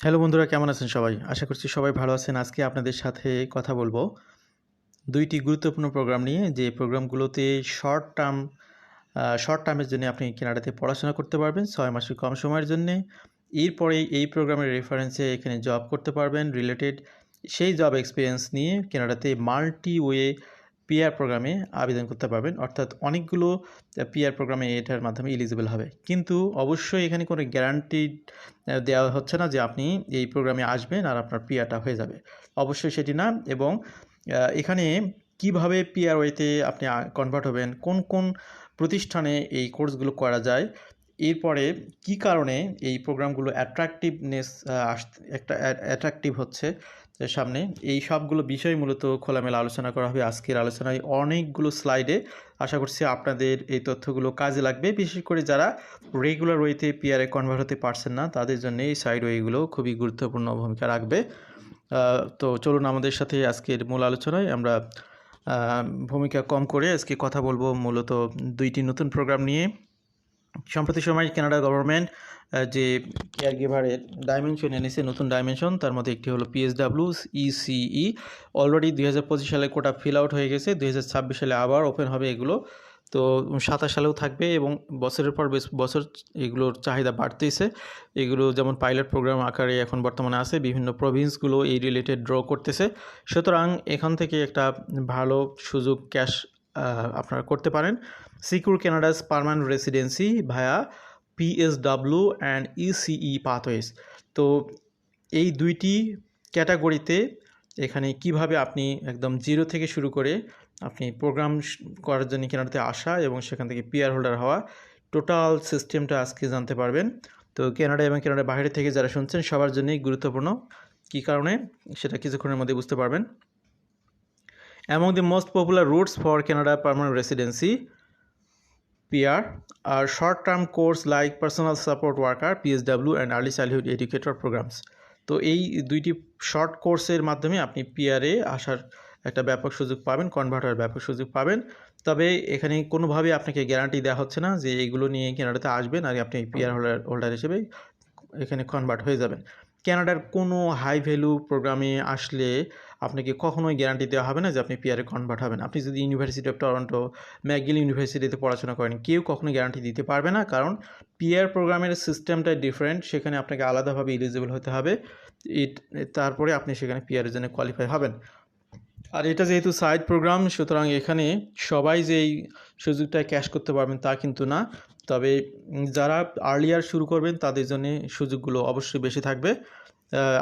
Hello বন্ধুরা, কেমন আছেন সবাই? আশা করছি সবাই ভালো আছেন। আজকে আপনাদের সাথে কথা বলব দুইটি গুরুত্বপূর্ণ প্রোগ্রাম নিয়ে। যে প্রোগ্রামগুলোতে শর্ট টার্ম শর্ট টার্মের জন্য আপনি কেনাডাতে পড়াশোনা করতে পারবেন, ছয় মাসের কম সময়ের জন্যে। এরপরে এই প্রোগ্রামের রেফারেন্সে এখানে জব করতে পারবেন রিলেটেড সেই জব এক্সপিরিয়েন্স নিয়ে কেনাডাতে মাল্টি ওয়ে পিআর প্রোগ্রামে আবেদন করতে পারবেন। অর্থাৎ অনেকগুলো পিআর প্রোগ্রামে এটার মাধ্যমে এলিজিবল হবে। কিন্তু অবশ্যই এখানে কোনো গ্যারান্টি দেওয়া হচ্ছে না যে আপনি এই প্রোগ্রামে আসবেন আর আপনার পিআরটা হয়ে যাবে। অবশ্যই সেটি না এবং এখানে কীভাবে পিআর ওয়েতে আপনি কনভার্ট হবেন, কোন কোন প্রতিষ্ঠানে এই কোর্সগুলো করা যায় এরপরে কি কারণে এই প্রোগ্রামগুলো অ্যাট্রাকটিভনেস একটা অ্যাট্রাকটিভ হচ্ছে? সামনে এই সবগুলো বিষয় মূলত খোলামেলা আলোচনা করা হবে আজকের আলোচনায়। অনেকগুলো স্লাইডে আশা করছি আপনাদের এই তথ্যগুলো কাজে লাগবে। বিশেষ করে যারা রেগুলার ওয়েতে পিআরে কনভার্ট হতে পারছেন না, তাদের জন্য এই সাইড ওয়েগুলো খুবই গুরুত্বপূর্ণ ভূমিকা রাখবে। তো চলুন আমাদের সাথে আজকের মূল আলোচনায় আমরা ভূমিকা কম করে আজকে কথা বলব। মূলত দুইটি নতুন প্রোগ্রাম নিয়ে। সম্প্রতি সময় কানাডা গভর্নমেন্ট যে কেয়ার গিভারের ডাইমেনশন এনেছে, নতুন ডাইমেনশন তার মধ্যে একটি হলো পিএসডাব্লিউ ইসিই অলরেডি দুই হাজার পঁচিশ সালে কোটা ফিল আউট হয়ে গেছে, দুই হাজার ছাব্বিশ সালে আবার ওপেন হবে এগুলো। তো সাতাশ সালেও থাকবে এবং বছরের পর বেশ বছর এগুলোর চাহিদা বাড়তেছে। এগুলো যেমন পাইলট প্রোগ্রাম আকারে এখন বর্তমানে আছে, বিভিন্ন প্রভিন্সগুলো এই রিলেটেড ড্র করতেছে। সুতরাং এখান থেকে একটা ভালো সুযোগ ক্যাশ আপনারা করতে পারেন। Secure Canada's permanent residency via PSW and ECE pathways তো এই দুইটি ক্যাটাগরিতে এখানে কীভাবে আপনি একদম জিরো থেকে শুরু করে আপনি প্রোগ্রাম করার জন্য কেনাডাতে আসা এবং সেখান থেকে পিয়ার হোল্ডার হওয়া টোটাল সিস্টেমটা আজকে জানতে পারবেন। তো কানাডা এবং কানাডার বাইরে থেকে যারা শুনছেন, সবার জন্যই গুরুত্বপূর্ণ। কী কারণে? সেটা কিছুক্ষণের মধ্যে বুঝতে পারবেন। Among the most popular routes for Canada permanent residency PR are short-term course like personal support worker, PSW and early childhood educator programs. তো এই দুইটি শর্ট কোর্সের মাধ্যমে আপনি পিআরে আসার একটা ব্যাপক সুযোগ পাবেন কনভার্টার ব্যাপক সুযোগ পাবেন। তবে এখানে কোনোভাবেই আপনাকে গ্যারান্টি দেওয়া হচ্ছে না যে এইগুলো নিয়ে কানাডাতে আসবেন আর আপনি পিআর হোল্ডার হোল্ডার হিসেবে এখানে কনভার্ট হয়ে যাবেন। কানাডার কোনো হাই ভ্যালু প্রোগ্রামে আসলে আপনাকে কখনোই গ্যারান্টি দেওয়া হবে না যে আপনি পিআরে কনভার্ট হবেন। আপনি যদি ইউনিভার্সিটি অফ টরন্টো ম্যাকগিল ইউনিভার্সিটিতে পড়াশোনা করেন, কেউ কখনো গ্যারান্টি দিতে পারবে না, কারণ পিআর প্রোগ্রামের সিস্টেমটা ডিফারেন্ট সেখানে আপনাকে আলাদাভাবে এলিজিবল হতে হবে। ইট তারপরে আপনি সেখানে পিআরের জন্য কোয়ালিফাই হবেন। আর এটা যেহেতু সাইড প্রোগ্রাম সুতরাং এখানে সবাই যে এই সুযোগটা ক্যাশ করতে পারবেন তা কিন্তু না। তবে যারা আর্লিয়ার শুরু করবেন, তাদের জন্য সুযোগগুলো অবশ্যই বেশি থাকবে।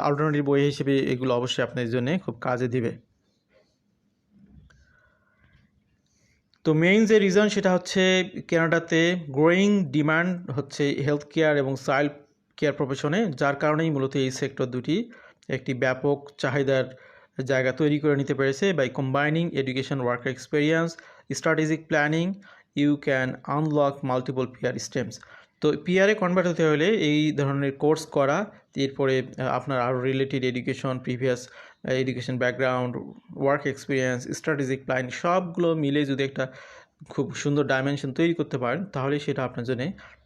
অল্টারনেটিভ বই হিসেবে এগুলো অবশ্যই আপনাদের জন্য খুব কাজে দিবে। তো মেইন যে রিজন সেটা হচ্ছে কানাডাতে গ্রোয়িং ডিমান্ড হচ্ছে হেলথ কেয়ার এবং চাইল্ড কেয়ার প্রফেশনে যার কারণেই মূলত এই সেক্টর দুটি একটি ব্যাপক চাহিদার জায়গা তৈরি করে নিতে পেরেছে by combining education worker experience strategic planning you can unlock multiple PR streams to পিআরে convert হতে হলে এই ধরনের কোর্স করা, এরপরে আপনার আরও related education previous education background work experience strategic plan সবগুলো মিলে যদি একটা খুব সুন্দর ডাইমেনশন তৈরি করতে পারেন, তাহলে সেটা আপনার জন্য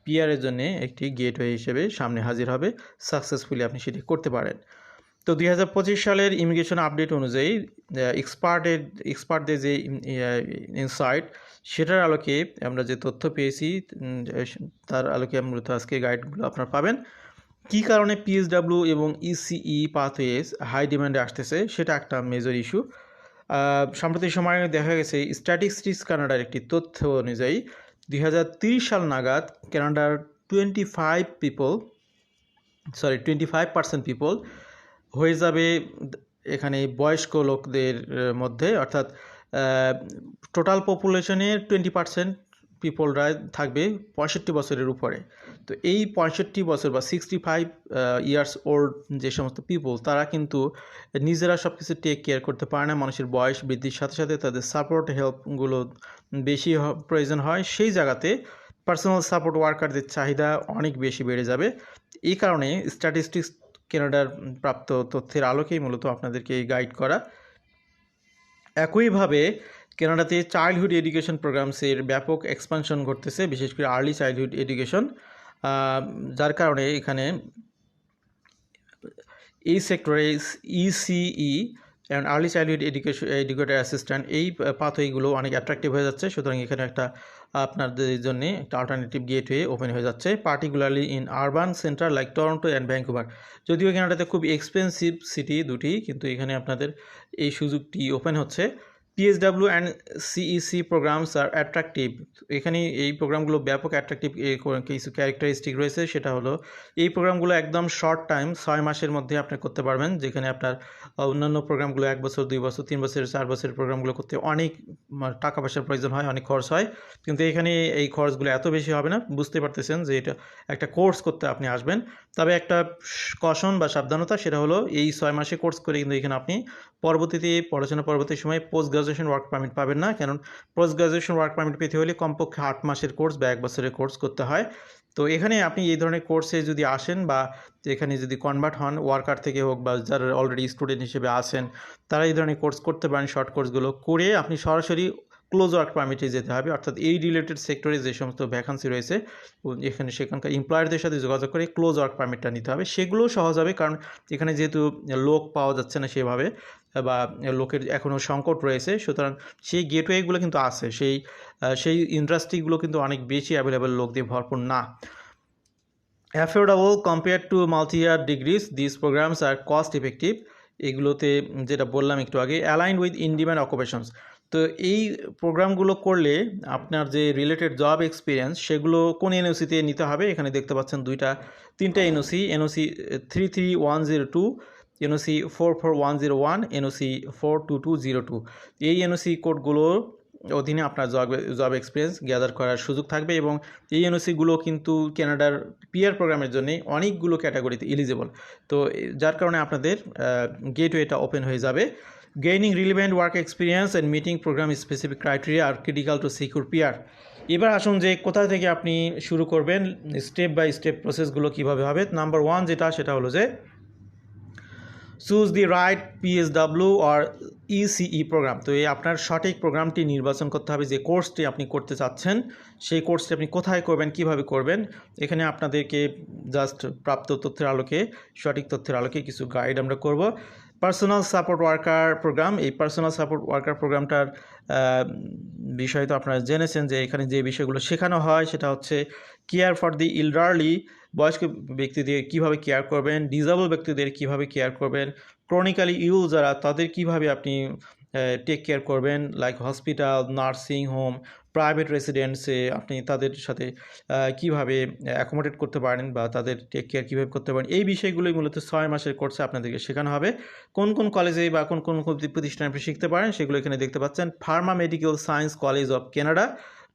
পিআরের জন্য একটি গেটওয়ে হিসেবে সামনে হাজির হবে। সাকসেসফুলি আপনি সেটি করতে পারেন। তো দুই হাজার পঁচিশ সালের ইমিগ্রেশন আপডেট অনুযায়ী এক্সপার্টের, এক্সপার্টদের যে ইনসাইট, সেটার আলোকে আমরা যে তথ্য পেয়েছি তার আলোকে মূলত আজকে গাইডগুলো আপনারা পাবেন। কী কারণে পিএসডাব্লিউ এবং ইসিই পাথওয়েজ হাই ডিমান্ডে আসতেছে, সেটা একটা মেজর ইস্যু সাম্প্রতিক সময়ে দেখা গেছে স্ট্যাটিস্টিক্স কানাডার একটি তথ্য অনুযায়ী, দুই সাল নাগাদ কানাডার twenty five people sorry twenty five percent people হয়ে যাবে এখানে বয়স্ক লোকদের মধ্যে। অর্থাৎ টোটাল পপুলেশনের টোয়েন্টি পার্সেন্ট পিপলরা থাকবে পঁয়ষট্টি বছরের উপরে। তো এই পঁয়ষট্টি বছর বা সিক্সটি ফাইভ ইয়ার্স ওল্ড যে সমস্ত পিপল তারা কিন্তু নিজেরা সব কিছু টেক কেয়ার করতে পারে না। মানুষের বয়স বৃদ্ধির সাথে সাথে তাদের সাপোর্ট হেল্পগুলো বেশি প্রয়োজন হয়। সেই জায়গাতে পার্সোনাল সাপোর্ট ওয়ার্কারদের চাহিদা অনেক বেশি বেড়ে যাবে। এই কারণে স্ট্যাটিস্টিক্স কেনাডার প্রাপ্ত তথ্যের আলোকেই মূলত আপনাদেরকে এই গাইড করা। একইভাবে কেনাডাতে চাইল্ডহুড এডুকেশন প্রোগ্রামসের ব্যাপক এক্সপানশন ঘটতেছে, বিশেষ করে আর্লি চাইল্ডহুড এডুকেশন যার কারণে এখানে এই সেক্টরে ECE and early childhood education educator assistant এই পাথওয়েগুলো অনেক অ্যাট্রাক্টিভ হয়ে যাচ্ছে। সুতরাং এখানে একটা আপনাদের জন্য একটা অল্টারনেটিভ গেটওয়ে ওপেন হয়ে যাচ্ছে। Particularly in urban centre like Toronto and Vancouver যদিও কেনাটাতে খুব এক্সপেন্সিভ সিটি দুটি, কিন্তু এখানে আপনাদের এই সুযোগটি ওপেন হচ্ছে। PSW and CEC programmes are attractive এখানে এই প্রোগ্রামগুলো ব্যাপক অ্যাট্রাকটিভ কিছু ক্যারেক্টারিস্টিক রয়েছে, সেটা হলো এই প্রোগ্রামগুলো একদম শর্ট টাইম ছয় মাসের মধ্যে আপনি করতে পারবেন। যেখানে আপনার অন্যান্য প্রোগ্রামগুলো এক বছর, দুই বছর, তিন বছর, চার বছরের প্রোগ্রামগুলো করতে অনেক টাকা পয়সার প্রয়োজন হয়, অনেক খরচ হয়। কিন্তু এখানে এই খরচগুলো এত বেশি হবে না। বুঝতে পারতেছেন যে এটা একটা কোর্স করতে আপনি আসবেন। তবে একটা কষণ বা সাবধানতা, সেটা হলো এই ছয় মাসে কোর্স করে কিন্তু এখানে আপনি পরবর্তীতে, পড়াশোনা পরবর্তী সময় পোস্ট গ্রাজুয়েশন ওয়ার্ক পারমিট পাবেন না। কারণ পোস্ট গ্রাজুয়েশন ওয়ার্ক পারমিট পেতে হলে কমপক্ষে আট মাসের কোর্স বা এক বছরের কোর্স করতে হয়। তো এখানে আপনি এই ধরনের কোর্সে যদি আসেন বা এখানে যদি কনভার্ট হন ওয়ার্কার থেকে হোক বা যারা অলরেডি স্টুডেন্ট হিসেবে আসেন তারা এই ধরনের কোর্স করতে পারেন শর্ট কোর্সগুলো করে আপনি সরাসরি ক্লোজ ওয়ার্ক পারমিটে যেতে হবে। অর্থাৎ এই রিলেটেড সেক্টরে যে সমস্ত ভ্যাকান্সি রয়েছে এখানে সেখানকার এমপ্লয়ারদের সাথে যোগাযোগ করে ক্লোজ ওয়ার্ক পারমিটটা নিতে হবে। সেগুলোও সহজ হবে কারণ এখানে যেহেতু লোক পাওয়া যাচ্ছে না সেভাবে বা লোকের এখনও সংকট রয়েছে, সুতরাং সেই গেটওয়েগুলো কিন্তু আছে। সেই সেই ইন্ডাস্ট্রিগুলো কিন্তু অনেক বেশি অ্যাভেলেবেল লোক দিয়ে ভরপুর না। Affordable compare to multi year degrees this programmes are cost effective এগুলোতে যেটা বললাম একটু আগে align with in demand occupations তো এই প্রোগ্রামগুলো করলে আপনার যে রিলেটেড জব এক্সপিরিয়েন্স সেগুলো কোন এনওসিতে নিতে হবে? এখানে দেখতে পাচ্ছেন দুইটা, তিনটা NOC NOC three three one zero two NOC four four one zero one NOC four two two zero two এই এনওসি কোডগুলোর অধীনে আপনার জব জব এক্সপিরিয়েন্স গ্যাদার করার সুযোগ থাকবে এবং এই এনওসিগুলো কিন্তু ক্যানাডার পিয়ার প্রোগ্রামের জন্য অনেকগুলো ক্যাটাগরিতে এলিজেবল তো যার কারণে আপনাদের গেটওয়েটা ওপেন হয়ে যাবে। Gaining relevant work experience and meeting programme specific criteria are critical to secure PR এবার আসুন যে কোথা থেকে আপনি শুরু করবেন স্টেপ বাই স্টেপ প্রসেসগুলো কীভাবে হবে। নাম্বার ওয়ান যেটা, সেটা হলো যে choose the right PSW R ECE programme তো এই আপনার সঠিক প্রোগ্রামটি নির্বাচন করতে হবে, যে কোর্সটি আপনি করতে চাচ্ছেন, সেই কোর্সটি আপনি কোথায় করবেন, কীভাবে করবেন, এখানে আপনাদেরকে জাস্ট প্রাপ্ত তথ্যের আলোকে, সঠিক তথ্যের আলোকে কিছু গাইড আমরা করব। পার্সোনাল সাপোর্ট ওয়ার্কার প্রোগ্রাম এই পার্সোনাল সাপোর্ট ওয়ার্কার প্রোগ্রামটার বিষয় তো আপনারা জেনেছেন যে এখানে যে বিষয়গুলো শেখানো হয় সেটা হচ্ছে কেয়ার ফর দি ইল্ডারলি বয়স্ক ব্যক্তিদের কীভাবে কেয়ার করবেন ডিজেবল ব্যক্তিদের কীভাবে কেয়ার করবেন ক্রনিক্যালি ইউ যারা তাদের কীভাবে আপনি টেক কেয়ার করবেন like hospital nursing home private রেসিডেন্টসে আপনি তাদের সাথে কীভাবে অ্যাকোমোডেট করতে পারেন বা তাদের টেক কেয়ার কীভাবে করতে পারেন এই বিষয়গুলোই মূলত ছয় মাসের কোর্সে আপনাদেরকে শেখানো হবে। কোন কোন কলেজে বা কোন কোন প্রতিষ্ঠানে আপনি শিখতে পারেন সেগুলো এখানে দেখতে পাচ্ছেন। Pharma medical science college of Canada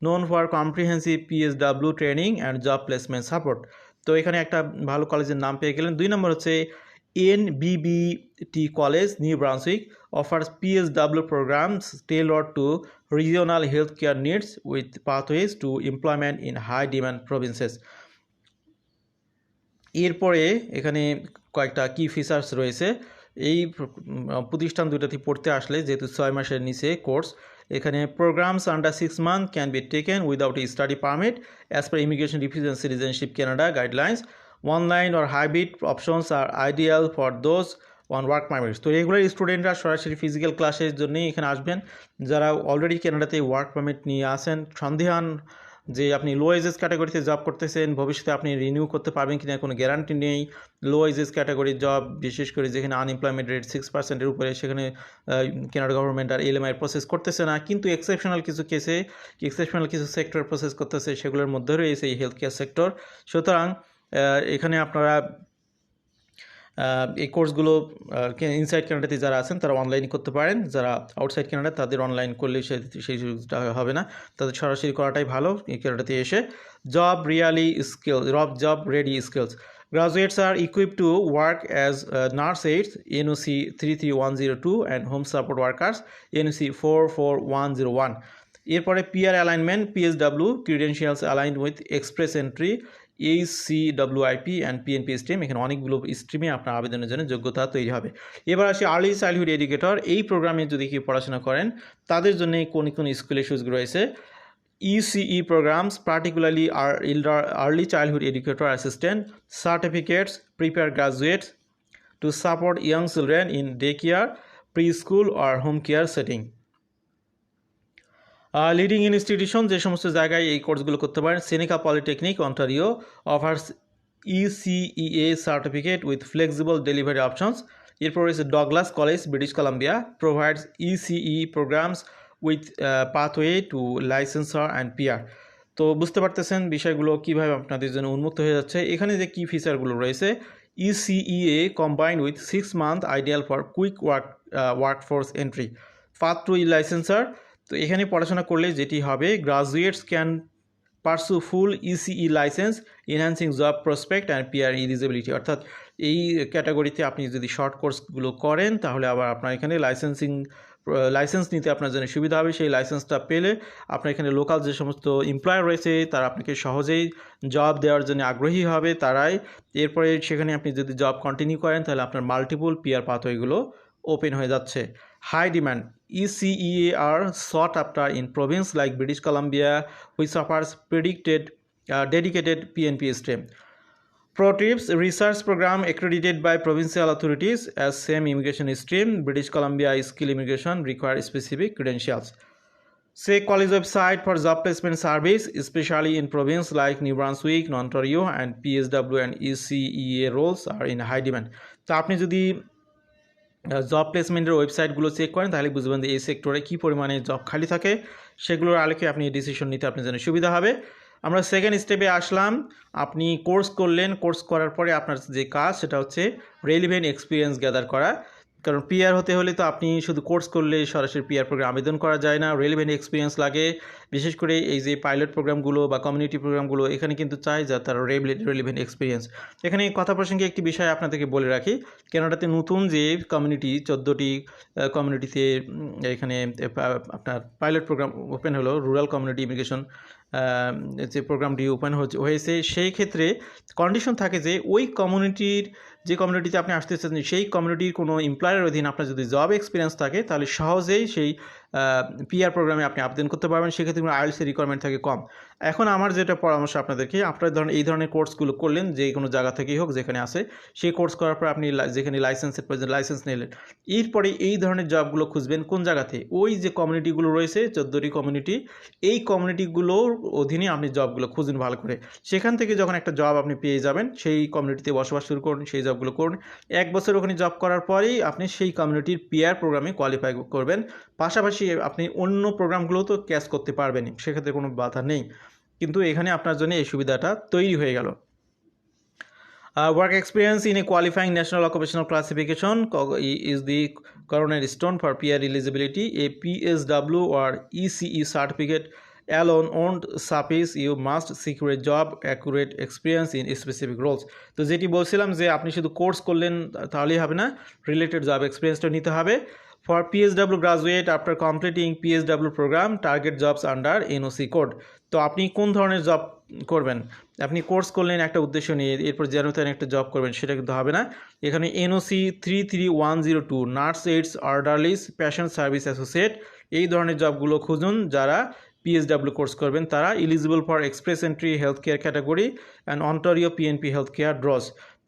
known for comprehensive PSW training and job placement support তো এখানে একটা ভালো কলেজের নাম পেয়ে গেলেন। দুই নম্বর হচ্ছে NBBT College, New Brunswick offers PSW programs tailored to regional healthcare needs with pathways to employment in high demand provinces. এরপরে এখানে কয়েকটা কি ফিচার্স রয়েছে এই প্রতিষ্ঠান দুটাতে পড়তে আসলে যেহেতু ছয় মাসের নিচে কোর্স এখানে programmes under six month can be taken without a study permit as per immigration refuge citizenship Canada guidelines online or hybrid options are ideal for those on work permits তো রেগুলার স্টুডেন্টরা সরাসরি physical ক্লাসের জন্যই এখানে আসবেন। যারা already কেনাডাতে work permit নিয়ে আসেন সন্দেহান যে আপনি লো এজেস ক্যাটাগরিতে জব করতেছেন, ভবিষ্যতে আপনি রিনিউ করতে পারবেন কিনা কোনো গ্যারান্টি নেই। লো এজেস ক্যাটাগরির জব বিশেষ করে যেখানে আনএমপ্লয়মেন্ট রেট সিক্স পার্সেন্টের উপরে, সেখানে কেনাডা গভর্নমেন্ট আর এলএমআই প্রসেস করতেছে না। কিন্তু এক্সেপশনাল কিছু কেসে এক্সেপশনাল কিছু সেক্টর প্রসেস করতেছে, সেগুলোর মধ্যে রয়েছে এই হেলথ কেয়ার সেক্টর সুতরাং এখানে আপনারা এই কোর্সগুলো ইনসাইড কানাডাতে যারা আছেন, তারা অনলাইন করতে পারেন। যারা আউটসাইড কানাডা তাদের অনলাইন করলে সেই সুযোগটা হবে না। তাদের সরাসরি করাটাই ভালো এই কানাডাতে এসে। Job really skill rob job ready skills graduates are equip to work as nurse aids NOC three three one zero two and home support workers NOC four four one zero one এরপরে PR alignment PSW credentials align with express entry H C WIP and PNP stream এখানে অনেকগুলো স্ট্রিমে আপনার আবেদনের জন্য যোগ্যতা তৈরি হবে এবার আসি আর্লি চাইল্ডহুড এডুকেটর এই প্রোগ্রামে যদি কেউ পড়াশোনা করেন, তাদের জন্য কোন কোন স্কুলের সুযোগ রয়েছে ECE programs particularly early childhood educator assistant certificates prepare graduates to children in day care preschool R home care setting. Leading institution যে সমস্ত জায়গায় এই কোর্সগুলো করতে পারেন Seneca polytechnic Ontario offers ECEA certificate with flexible delivery options এরপর রয়েছে Douglas college British Columbia provides ECE programs with pathway to licensure and PR তো বুঝতে পারতেছেন বিষয়গুলো কীভাবে আপনাদের জন্য উন্মুক্ত হয়ে যাচ্ছে। এখানে যে কী ফিচারগুলো রয়েছে ECEA combined with six month ideal for quick work workforce entry path to E licensure তো এখানে পড়াশোনা করলে যেটি হবে graduates can pursue full ECE license enhancing job prospect and PR eligibility অর্থাৎ এই ক্যাটাগরিতে আপনি যদি শর্ট কোর্সগুলো করেন, তাহলে আবার আপনার এখানে লাইসেন্সিং লাইসেন্স নিতে আপনার জন্য সুবিধা হবে। সেই লাইসেন্সটা পেলে আপনার এখানে লোকাল যে সমস্ত এমপ্লয়ার রয়েছে, তারা আপনাকে সহজেই জব দেওয়ার জন্য আগ্রহী হবে। তারাই এরপরে সেখানে আপনি যদি জব কন্টিনিউ করেন, তাহলে আপনার মাল্টিপল পিয়ার পাথওয়েগুলো ওপেন হয়ে যাচ্ছে। High demand ECEA are sought after in province like British Columbia which offers predicted dedicated PNP stream Pro Tips Research Program accredited by provincial authorities as same immigration stream. British Columbia skill immigration require specific credentials. Say college website for job placement service, especially in province like New Brunswick, Ontario, and PSW and ECEA roles are in high demand. তো আপনি যদি job প্লেসমেন্টের ওয়েবসাইটগুলো check করেন, তাহলে বুঝবেন যে এই সেক্টরে কী পরিমাণে জব খালি থাকে। সেগুলোর আলোকে আপনি ডিসিশন নিতে আপনার জন্য সুবিধা হবে। আমরা সেকেন্ড স্টেপে আসলাম। আপনি কোর্স করলেন কোর্স করার পরে আপনার যে কাজ, সেটা হচ্ছে রেলিভেন্ট এক্সপিরিয়েন্স গ্যাদার করা। কারণ পিআর হতে হলে তো আপনি শুধু কোর্স করলে সরাসরি পিআর প্রোগ্রাম আবেদন করা যায় না। রেলিভেন্ট এক্সপিরিয়েন্স লাগে। বিশেষ করে এই যে পাইলট প্রোগ্রামগুলো বা কমিউনিটি প্রোগ্রামগুলো এখানে কিন্তু চাই যা তার রেলিভেন্ট এক্সপিরিয়েন্স এখানে কথা প্রসঙ্গে একটি বিষয় আপনাদেরকে বলে রাখি। কেনাডাতে নতুন যে কমিউনিটি চোদ্দোটি কমিউনিটিতে এখানে আপনার পাইলট প্রোগ্রাম ওপেন হলো রুরাল কমিউনিটি ইমিগ্রেশন যে প্রোগ্রামটি ওপেন হয়েছে, সেই ক্ষেত্রে কন্ডিশন থাকে যে ওই কমিউনিটির যে কমিউনিটিতে আপনি আসতে চাচ্ছেন, সেই কমিউনিটির কোনো এমপ্লয়ারের অধীন আপনার যদি জব এক্সপিরিয়েন্স থাকে, তাহলে সহজেই সেই পিআর প্রোগ্রামে আপনি আবেদন করতে পারবেন, সেক্ষেত্রে আইএলসি রিকোয়ারমেন্ট থাকে কম। এখন আমার যেটা পরামর্শ আপনাদেরকে, আপনার ধরেন এই ধরনের কোর্সগুলো করলেন, যে কোনো জায়গা থেকেই হোক, যেখানে আসে সেই কোর্স করার পর আপনি যেখানে লাইসেন্সের প্রয়োজন লাইসেন্স নিলেন, এরপরে এই ধরনের জবগুলো খুঁজবেন কোন জায়গাতে? ওই যে কমিউনিটিগুলো রয়েছে, চোদ্দোটি কমিউনিটি এই কমিউনিটিগুলোর অধীনে আপনি জবগুলো খুঁজুন ভালো করে। সেখান থেকে যখন একটা জব আপনি পেয়ে যাবেন, সেই কমিউনিটিতে বসবাস শুরু করুন, সেই জবগুলো করুন। এক বছর ওখানে জব করার পরেই আপনি সেই কমিউনিটির পিআর প্রোগ্রামে কোয়ালিফাই করবেন। পাশাপাশি আপনি অন্য প্রোগ্রামগুলোও তো ক্যাচ করতে পারবেন সেক্ষেত্রে কোনো বাধা নেই। কিন্তু এখানে আপনার জন্য এই সুবিধাটা তৈরি হয়ে গেল। Work experience in a qualifying national occupational classification is the cornerstone for PR eligibility a PSW or ECE certificate alone won't suffice you must secure job, accurate experience in specific roles. তো যেটি বলছিলাম যে আপনি শুধু course করলেন, তাহলেই হবে না রিলেটেড জব এক্সপিরিয়েন্সটা নিতে হবে। For PSW graduate after completing PSW program target jobs under NOC code তো আপনি কোন ধরনের জব করবেন? আপনি কোর্স করলেন একটা উদ্দেশ্য নিয়ে, এরপর যেন তেন একটা জব করবেন, সেটা কিন্তু হবে না। এখানে NOC three three one zero two nurse aids orderlies patient service associate এই ধরনের জবগুলো খুঁজুন, যারা পিএসডাব্লিউ কোর্স করবেন, তারা eligible for express entry health care category and Ontario PNP health care draws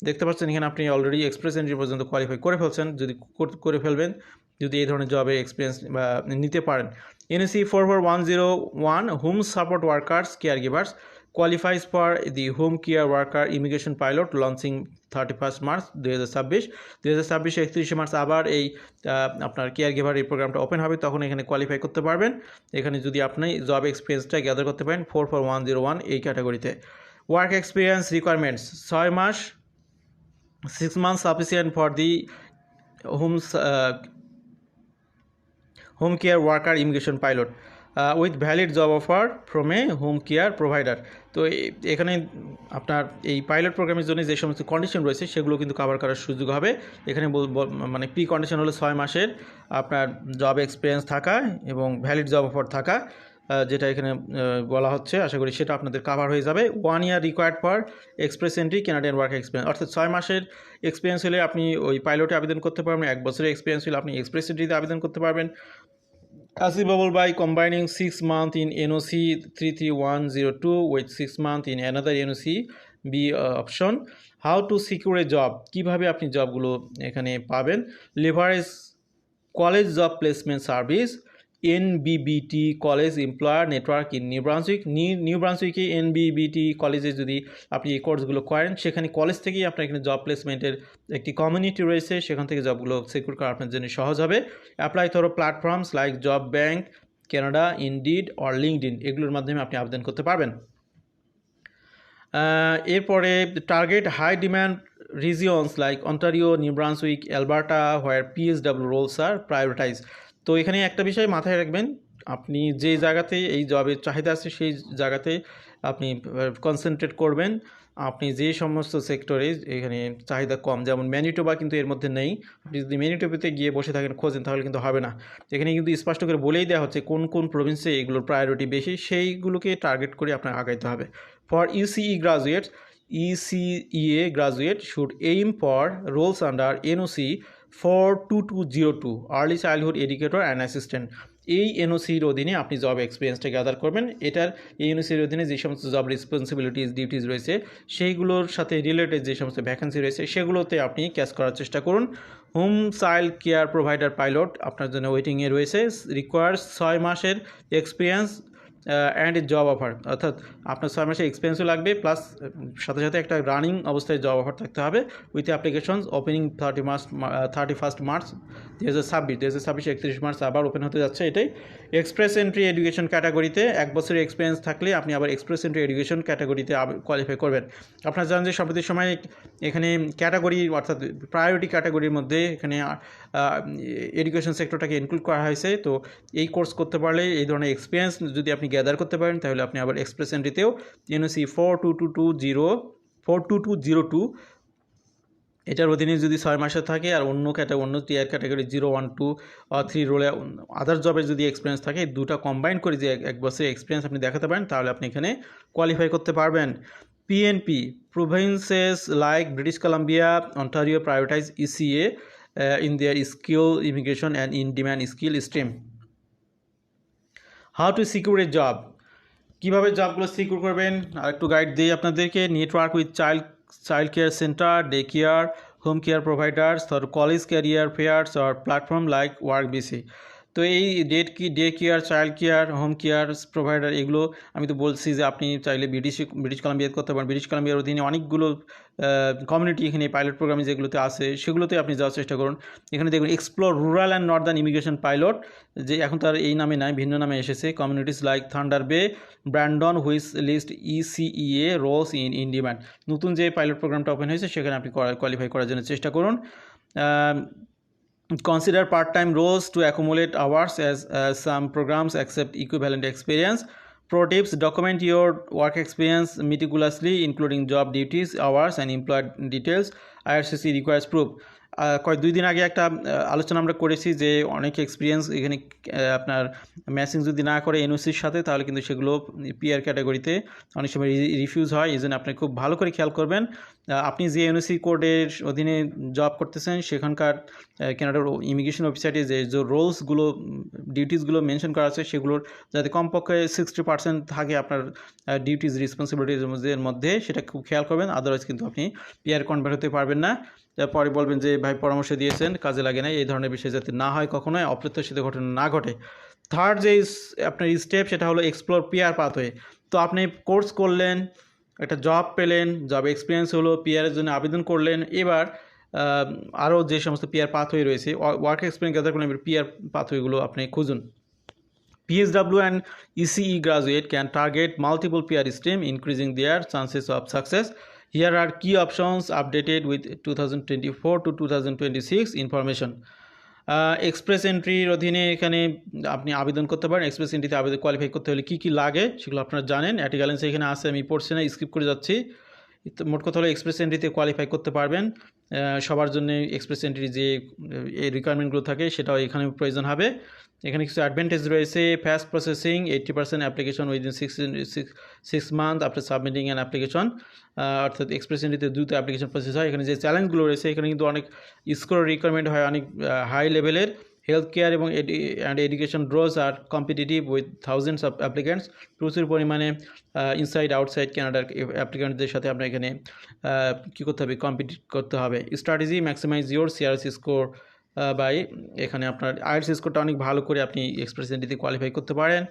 দেখতে পাচ্ছেন, এখানে আপনি অলরেডি এক্সপ্রেস এন্ট্রি পর্যন্ত কোয়ালিফাই করে ফেলছেন, যদি করে ফেলবেন, যদি এই ধরনের জবে এক্সপিরিয়েন্স নিতে পারেন। NOC four four one zero one home support workers care givers qualifies for the home care worker immigration pilot launching thirty first March দুই হাজার ছাব্বিশ। দুই হাজার ছাব্বিশে একত্রিশে মার্চ আবার এই আপনার কেয়ার গিভার এই প্রোগ্রামটা ওপেন হবে, তখন এখানে কোয়ালিফাই করতে পারবেন। এখানে যদি আপনি জব এক্সপিরিয়েন্সটা গ্যাদার করতে পারেন four four one zero one এই ক্যাটাগরিতে ওয়ার্ক এক্সপিরিয়েন্স রিকোয়ারমেন্টস ছয় মাস six month sufficient for the homes home care worker immigration pilot with valid job offer from a home care provider তো এখানে আপনার এই পাইলট প্রোগ্রামের জন্য যে সমস্ত কন্ডিশন রয়েছে, সেগুলো কিন্তু কভার করার সুযোগ হবে। এখানে মানে প্রি কন্ডিশন হলো ছয় মাসের আপনার জব এক্সপিরিয়েন্স থাকা এবং ভ্যালিড জব অফার থাকা যেটা এখানে বলা হচ্ছে। আশা করি সেটা আপনাদের কাভার হয়ে যাবে। One year required for express entry Canadian work experience অর্থাৎ ছয় মাসের এক্সপিরিয়েন্স হলে আপনি ওই পাইলটে আবেদন করতে পারবেন। এক বছরের এক্সপিরিয়েন্স হলে আপনি এক্সপ্রেস এন্ট্রিতে আবেদন করতে পারবেন। Achievable by combining 6 month in NOC 33102 with 6 month in another NOC B uh, option. How to secure a job? কীভাবে আপনি জবগুলো এখানে পাবেন Leverage college job placement service NBBT college employer network in New Brunswick New ব্রান্সউইকে NBBT কলেজে যদি আপনি এই কোর্সগুলো করেন, সেখানে কলেজ থেকেই আপনার এখানে জব প্লেসমেন্টের একটি কমিউনিটি রয়েছে। সেখান থেকে জবগুলো সিকিউর করা আপনার জন্য সহজ হবে। Apply through platforms like Job Bank Canada Indeed or LinkedIn এগুলোর মাধ্যমে আপনি আবেদন করতে পারবেন। এরপরে target high demand regions like Ontario New Brunswick Alberta where PSW roles are prioritize তো এখানে একটা বিষয় মাথায় রাখবেন, আপনি যে জায়গাতে এই জবের চাহিদা আছে সেই জায়গাতে আপনি কনসেন্ট্রেট করবেন। আপনি যে সমস্ত সেক্টরে এখানে চাহিদা কম, যেমন ম্যানিটোবা কিন্তু এর মধ্যে নেই। আপনি যদি ম্যানিটোবাতে গিয়ে বসে থাকেন, খোঁজেন, তাহলে কিন্তু হবে না। এখানে কিন্তু স্পষ্ট করে বলেই দেওয়া হচ্ছে কোন কোন প্রভিন্সে এগুলোর প্রায়োরিটি বেশি, সেইগুলোকে টার্গেট করে আপনার আগাইতে হবে। For ECE graduates ECEA graduate should aim for roles under NOC 42202 Early Childhood Educator and Assistant. এই এনওসির অধীনে আপনি জব এক্সপিরিয়েন্সটা গ্যাদার করবেন। এটার এই এনওসির অধীনে যে সমস্ত জব রেসপন্সিবিলিটিস ডিউটিস রয়েছে, সেইগুলোর সাথে রিলেটেড যে সমস্ত ভ্যাকেন্সি রয়েছে, সেগুলোতে আপনি ক্যাচ করার চেষ্টা করুন। Home child care provider pilot আপনার জন্য ওয়েটিংয়ে রয়েছে রিকোয়ার্স ছয় মাসের এক্সপিরিয়েন্স অ্যান্ড জব অফার অর্থাৎ আপনার ছয় মাসের এক্সপিরিয়েন্সও লাগবে প্লাস সাথে সাথে একটা রানিং অবস্থায় জব অফার থাকতে হবে with application opening thirty March thirty first March দু হাজার ছাব্বিশ। দু হাজার ছাব্বিশে একত্রিশ মার্চ আবার ওপেন হতে যাচ্ছে এটাই। এক্সপ্রেস এন্ট্রি এডুকেশন ক্যাটাগরিতে এক বছরের এক্সপিরিয়েন্স থাকলে আপনি আবার এক্সপ্রেস এন্ট্রি এডুকেশন ক্যাটাগরিতে কোয়ালিফাই করবেন। আপনারা জানেন যে সম্প্রতি সময় এখানে ক্যাটাগরি অর্থাৎ প্রায়োরিটি ক্যাটাগরির মধ্যে এখানে এডুকেশন সেক্টরটাকে ইনক্লুড করা হয়েছে। তো এই কোর্স করতে পারলে, এই ধরনের এক্সপিরিয়েন্স যদি আপনি গ্যাদার করতে পারেন, তাহলে আপনি আবার express এন্ট্রিতেও NOC four two two two zero four two two zero two এটার অধীনে যদি ছয় মাসে থাকে আর অন্য ক্যাটা অন্য tier category zero one two three রোলে other জবের যদি এক্সপিরিয়েন্স থাকে দুটা কম্বাইন করে যে এক- বছরের এক্সপিরিয়েন্স আপনি দেখাতে পারেন, তাহলে আপনি এখানে কোয়ালিফাই করতে পারবেন। PNP provinces like British Columbia Ontario prioritize ECA in their skill immigration and in demand skill stream how to secure a job কীভাবে জবগুলো সিকিউর করবেন? আর একটু গাইড দিই আপনাদেরকে। Network with child child care center day care home care providers or college career fairs or platform like work BC তো এই ডেট কি day care child care home care provider এগুলো আমি তো বলছি যে আপনি চাইলে ব্রিটিশ ব্রিটিশ কলাম্বিয়াতে করতে পারেন। ব্রিটিশ কলাম্বিয়ার অধীনে অনেকগুলো কমিউনিটি এখানে পাইলট প্রোগ্রামে যেগুলোতে আছে, সেগুলোতে আপনি যাওয়ার চেষ্টা করুন। এখানে দেখুন explore rural and northern immigration pilot যে এখন তার এই নামে নাই, ভিন্ন নামে এসেছে। Communities like Thunder Bay Brandon which list ECEA roles in in demand নতুন যে পাইলট প্রোগ্রামটা ওপেন হয়েছে, সেখানে আপনি কোয়ালিফাই করার জন্য চেষ্টা করুন। Consider part-time roles to accumulate hours as, as some programs accept equivalent experience pro tips document your work experience meticulously including job duties hours and employer details ircc requires proof কয়েক দুই দিন আগে একটা আলোচনা আমরা করেছি যে অনেক এক্সপিরিয়েন্স এখানে আপনার ম্যাচিং যদি না করে এনওসির সাথে তাহলে কিন্তু সেগুলো পিআর ক্যাটাগরিতে অনেক সময় রিফিউজ হয় এই জন্য আপনি খুব ভালো করে খেয়াল করবেন আপনি যে এনওসি কোডের অধীনে জব করতেছেন, সেখানকার কেনাডার ইমিগ্রেশন ওয়েবসাইটে যে যে রোলসগুলো ডিউটিসগুলো মেনশন করা আছে, সেগুলোর যাতে কমপক্ষে সিক্সটি পার্সেন্ট থাকে আপনার ডিউটিস রেসপন্সিবিলিটির মধ্যে সেটা খুব খেয়াল করবেন। আদারওয়াইজ কিন্তু আপনি পিআর কনভার্ট হতে পারবেন না। পরে বলবেন যে, ভাই, পরামর্শ দিয়েছেন, কাজে লাগে না এই ধরনের বিষয় যাতে না হয় কখনোই, অপ্রত্যাশিত ঘটনা না ঘটে। থার্ড যে, আপনার স্টেপ সেটা হলো এক্সপ্লোর পিআর পাথওয়ে তো আপনি কোর্স করলেন একটা জব পেলেন জব এক্সপিরিয়েন্স হলো পিআরের জন্য আবেদন করলেন। এবার আরও যে সমস্ত পিআর পাথওয়ে রয়েছে ওয়ার্ক এক্সপিরিয়েন্স গ্যাদার করলেন, এবার পিআর পাথওয়েগুলো আপনি খুঁজুন। PSW and ECE graduate can target multiple PR stream increasing their chances of success here are key options updated with two thousand twenty four to two thousand twenty six information express এন্ট্রির অধীনে এখানে আপনি আবেদন করতে পারেন। Express এন্ট্রিতে আবেদন qualify করতে হলে কী কী লাগে সেগুলো আপনারা জানেন। অ্যাটিগ্যালেন্স এখানে আছে, আমি পড়ছি না স্কিপ করে যাচ্ছি। মোট কথা হলে এক্সপ্রেস এন্ট্রিতে কোয়ালিফাই করতে পারবেন। সবার জন্য এক্সপ্রেস এন্ট্রি যে এই রিকোয়ারমেন্টগুলো থাকে, সেটাও এখানে প্রয়োজন হবে। এখানে কিছু অ্যাডভান্টেজ রয়েছে fast processing eighty percent application within six six month after submitting an application অর্থাৎ এক্সপ্রেস এন্ট্রিতে দ্রুত অ্যাপ্লিকেশন প্রসেস হয়। এখানে যে চ্যালেঞ্জগুলো রয়েছে, এখানে কিন্তু অনেক স্কোর রিকোয়ারমেন্ট হয়, অনেক হাই লেভেলের হেলথ কেয়ার এবং and education draws are competitive with thousands of applicants প্রচুর পরিমাণে ইনসাইড আউটসাইড ক্যানাডার অ্যাপ্লিক্যান্টদের সাথে আপনার এখানে কী করতে হবে? কম্পিটিট করতে হবে। Strategy maximize your CRS score by এখানে আপনার আইএলস স্কোরটা অনেক ভালো করে আপনি এক্সপ্রেস এন্ট্রিতে কোয়ালিফাই করতে পারেন।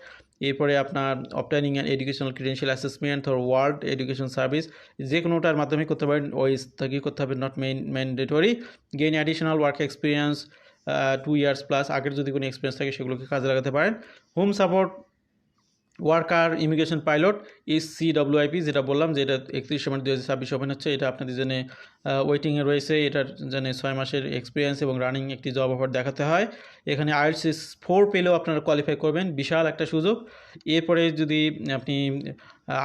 এরপরে আপনার obtaining and educational credential assessment or world education service যে কোনোটার মাধ্যমে করতে পারেন। ওই থেকে করতে হবে not main mandatory gain additional work experience two years plus আগের যদি কোনো এক্সপিরিয়েন্স থাকে সেগুলোকে কাজে লাগাতে পারেন। Home support worker immigration pilot is C WIP যেটা বললাম যে এটা একত্রিশে মার্চ দু হাজার ছাব্বিশ ওপেন হচ্ছে। এটা আপনাদের জন্য ওয়েটিংয়ে রয়েছে। এটার জন্য ছয় মাসের এক্সপিরিয়েন্স এবং রানিং একটি জব অফার দেখাতে হয়। এখানে আইএলসিস ফোর পেলেও আপনারা কোয়ালিফাই করবেন। বিশাল একটা সুযোগ। এরপরে যদি আপনি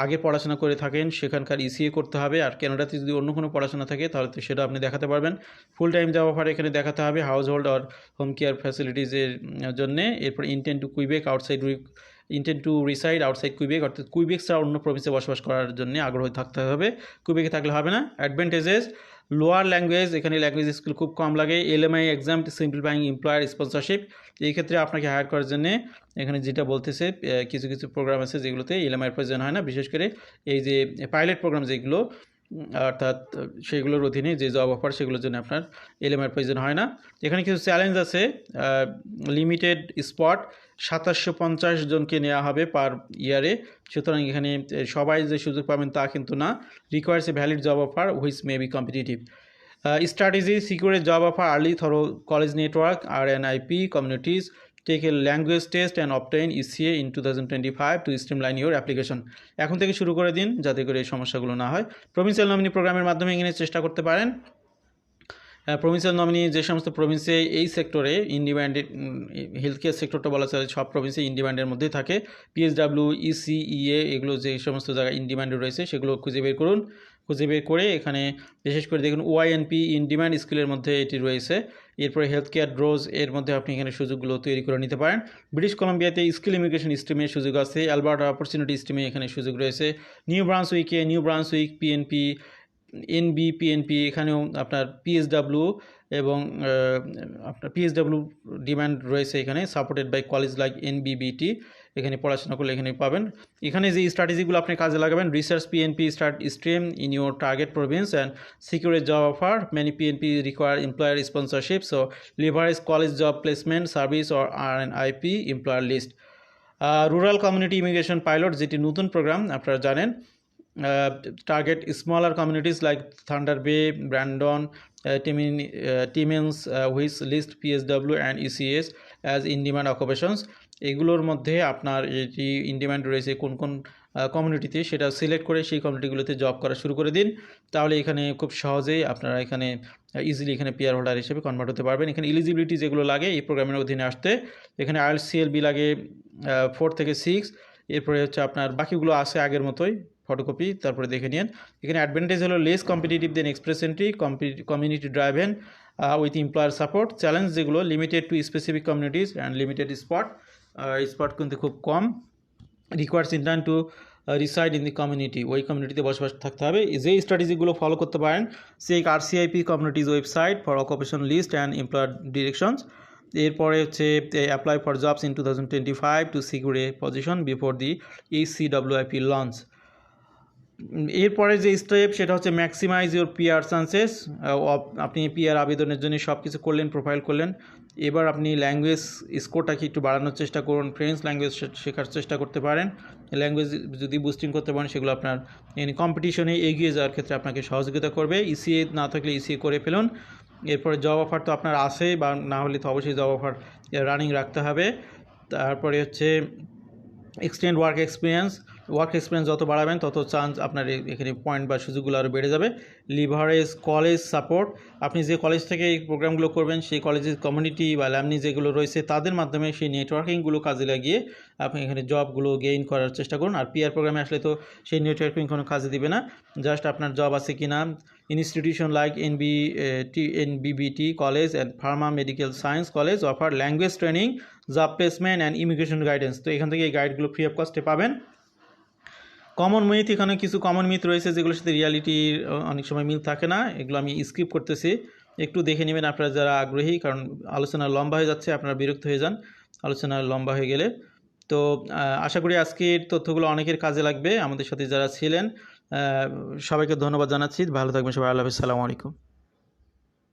আগে পড়াশোনা করে থাকেন, সেখানকার ইসিএ করতে হবে। আর ক্যানাডাতে যদি অন্য কোনো পড়াশোনা থাকে, তাহলে তো সেটা আপনি দেখাতে পারবেন। ফুল টাইম জব অফার এখানে দেখাতে হবে। হাউস হোল্ড আর হোম কেয়ার ফ্যাসিলিটিসের জন্যে। এরপর intent to Quebec outside intent to reside outside Quebec অর্থাৎ কুইবেক ছাড়া অন্য প্রভিন্সে বসবাস করার জন্য আগ্রহী থাকতে হবে। কুইবেকে থাকলে হবে না। অ্যাডভান্টেজেস লোয়ার ল্যাঙ্গুয়েজ এখানে ল্যাঙ্গুয়েজ স্কিল খুব কম লাগে। LMI exempt simplifying employer sponsorship এই ক্ষেত্রে আপনাকে হায়ার করার জন্য এখানে যেটা বলতেছে কিছু কিছু প্রোগ্রাম আছে যেগুলোতে এলএমআইয়ের প্রয়োজন হয় না। বিশেষ করে এই যে পাইলট প্রোগ্রাম যেগুলো অর্থাৎ সেগুলোর অধীনে যে জব অফার সেগুলোর জন্য আপনার এলএমআইয়ের প্রয়োজন হয় না। এখানে কিছু চ্যালেঞ্জ আছে লিমিটেড স্পট সাতাশশো পঞ্চাশ জনকে নেওয়া হবে পার ইয়ারে সুতরাং এখানে সবাই যে সুযোগ পাবেন তা কিন্তু না। Requires a valid job offer which may be competitive strategy secure job offer early through college network R N IP communities language test and obtain ECA in two thousand twenty five to streamline your application এখন থেকে শুরু করে দিন, যাতে করে এই সমস্যাগুলো না হয়। প্রভিন্সিয়াল নমিনি প্রোগ্রামের মাধ্যমে এখানে চেষ্টা করতে পারেন। প্রভিন্সিয়াল নমিনি যে সমস্ত প্রভিন্সে এই সেক্টরে ইন্ডিপেন্ডেন্ট হেলথ কেয়ার সেক্টরটা বলা চলে, সব প্রভিন্সে ইন্ডিপেন্ডেন্টের মধ্যেই থাকে। পিএসডাব্লিউ ইসিইএ এগুলো যে সমস্ত জায়গায় ইন্ডিপেন্ডে রয়েছে, সেগুলো খুঁজে বের করুন। খুঁজে বের করে এখানে বিশেষ করে দেখুন ওয়াইএনপি ইন ডিমান্ড স্কিলের মধ্যে এটি রয়েছে। এরপরে হেলথ কেয়ার ড্রোজ এর মধ্যে আপনি এখানে সুযোগগুলো তৈরি করে নিতে পারেন। ব্রিটিশ কলম্বিয়াতে স্কিল ইমিগ্রেশন স্ট্রিমে সুযোগ আছে অ্যালবার্ট অপরচুনিটি স্ট্রিমে এখানে সুযোগ রয়েছে। নিউ ব্রান্স উইকে New Brunswick PNP NB PNP এখানেও আপনার পিএসডাব্লিউ এবং আপনার পিএসডাব্লিউ ডিমান্ড রয়েছে এখানে supported by college like NBBT এখানে পড়াশোনা করলে এখানে পাবেন। এখানে যে স্ট্র্যাটেজিগুলো আপনি কাজে লাগাবেন research PNP start stream in your target province and secure job offer many PNP require employer sponsorship so leverage college job placement service or R N IP employer list rural community immigration pilot যেটি নতুন program আপনারা জানেন। Target smaller communities like Thunder Bay, Brandon, uh, Timmins, uh, which list PSW and ECS as in demand occupations. এগুলোর মধ্যে আপনার এটি in demand রয়েছে, কোন কোন কমিউনিটিতে সেটা সিলেক্ট করে সেই কমিউনিটিগুলোতে জব করা শুরু করে দিন। তাহলে এখানে খুব সহজেই আপনারা এখানে ইজিলি এখানে পিয়ার হোল্ডার হিসেবে কনভার্ট হতে পারবেন। এখানে এলিজিবিলিটি যেগুলো লাগে এই প্রোগ্রামের অধীনে আসতে। এখানে আইএলসিএলবি লাগে ফোর থেকে সিক্স এরপরে হচ্ছে আপনার বাকিগুলো আছে আগের মতোই ফটোকপি তারপরে দেখে নিন। এখানে অ্যাডভান্টেজ হলো less competitive than express entry community driven with employer support challenge যেগুলো limited to specific communities and limited spot spot কিন্তু খুব কম। Requires intent to reside in the community ওই কমিউনিটিতে বসবাস থাকতে হবে। যে স্ট্র্যাটেজিগুলো ফলো করতে পারেন, সেই RCIP communities website for occupation list and employer directions এরপরে হচ্ছে apply for jobs in two thousand twenty five to secure a position before the H C WIP launch এরপরে যে স্টেপ সেটা হচ্ছে ম্যাক্সিমাইজ ইউর পিআর চান্সেস আপনি PR আবেদনের জন্য সব কিছু করলেন প্রোফাইল করলেন। এবার আপনি ল্যাঙ্গুয়েজ স্কোরটাকে একটু বাড়ানোর চেষ্টা করুন ফ্রেঞ্চ ল্যাঙ্গুয়েজ শেখার চেষ্টা করতে পারেন। ল্যাঙ্গুয়েজ যদি বুস্টিং করতে পারেন, সেগুলো আপনার কম্পিটিশনে এগিয়ে যাওয়ার ক্ষেত্রে আপনাকে সহযোগিতা করবে। ইসিএ না থাকলে ইসিএ করে ফেলুন। এরপরে জব অফার তো আপনার আসে বা না হলে তো অবশ্যই জব অফার রানিং রাখতে হবে। তারপরে হচ্ছে extend work experience work experience যত বাড়াবেন, তত চান্স আপনার এখানে পয়েন্ট বা সুযোগগুলো আরও বেড়ে যাবে। লিভারেজ কলেজ সাপোর্ট আপনি যে কলেজ থেকে এই প্রোগ্রামগুলো করবেন, সেই কলেজের কমিউনিটি বা ল্যামনি যেগুলো রয়েছে, তাদের মাধ্যমে সেই নেটওয়ার্কিংগুলো কাজে লাগিয়ে আপনি এখানে জবগুলো গেইন করার চেষ্টা করুন। আর পিআর প্রোগ্রামে আসলে তো সেই নেটওয়ার্কিং কোনো কাজে দিবে না। জাস্ট আপনার জব আছে কি না institution like NB T NBBT college and pharma medical science college offer language training job placement and immigration guidance তো এখান থেকে এই গাইডগুলো ফ্রি অফ কস্টে পাবেন। কমন মিথ এখানে কিছু কমন মিথ রয়েছে যেগুলোর সাথে রিয়ালিটির অনেক সময় মিল থাকে না। এগুলো আমি স্কিপ করতেছি। একটু দেখে নেবেন আপনারা যারা আগ্রহী, কারণ আলোচনা লম্বা হয়ে যাচ্ছে, আপনারা বিরক্ত হয়ে যান। আলোচনা লম্বা হয়ে গেলে। তো আশা করি আজকের তথ্যগুলো অনেকের কাজে লাগবে। আমাদের সাথে যারা ছিলেন সবাইকে ধন্যবাদ জানাচ্ছি। ভালো থাকবেন সবাই। আল্লাহ হাফিজ। সালামু আলাইকুম।